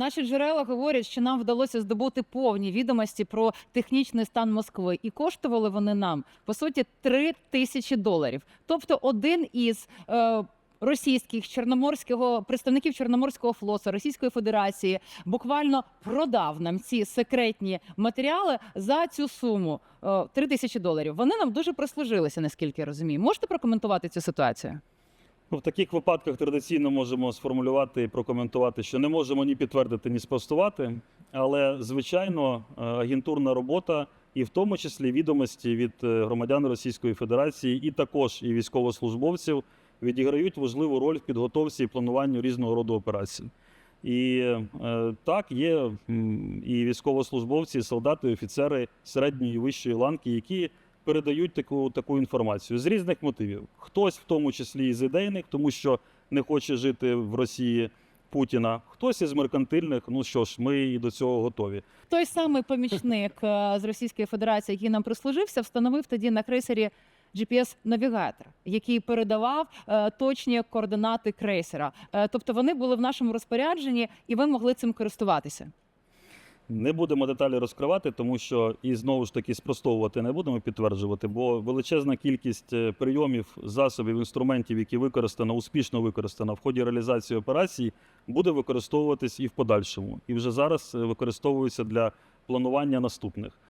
Наші джерела говорять, що нам вдалося здобути повні відомості про технічний стан Москви, і коштували вони нам по суті 3 тисячі доларів. Тобто, один із е, російських чорноморського представників Чорноморського флоту Російської Федерації буквально продав нам ці секретні матеріали за цю суму е, 3 тисячі доларів. Вони нам дуже прислужилися, наскільки я розумію. Можете прокоментувати цю ситуацію? Ну, в таких випадках традиційно можемо сформулювати і прокоментувати, що не можемо ні підтвердити, ні спростувати. Але звичайно, е, агентурна робота, і в тому числі відомості від е, громадян Російської Федерації, і також і військовослужбовців відіграють важливу роль в підготовці і плануванню різного роду операцій. І е, так є і військовослужбовці, і солдати, і офіцери середньої і вищої ланки, які передають таку, таку інформацію з різних мотивів. Хтось, в тому числі із ідейних, тому що не хоче жити в Росії Путіна, хтось із меркантильних. Ну що ж, ми і до цього готові. Той самий помічник е, з Російської Федерації, який нам прислужився, встановив тоді на крейсері GPS-навігатор, який передавав е, точні координати крейсера. Е, тобто вони були в нашому розпорядженні, і ви могли цим користуватися. Не будемо деталі розкривати, тому що і знову ж таки спростовувати не будемо підтверджувати, бо величезна кількість е, прийомів, засобів, інструментів, які використано, успішно використано в ході реалізації операцій, буде використовуватись і в подальшому. І вже зараз використовується використовуються для планування наступних.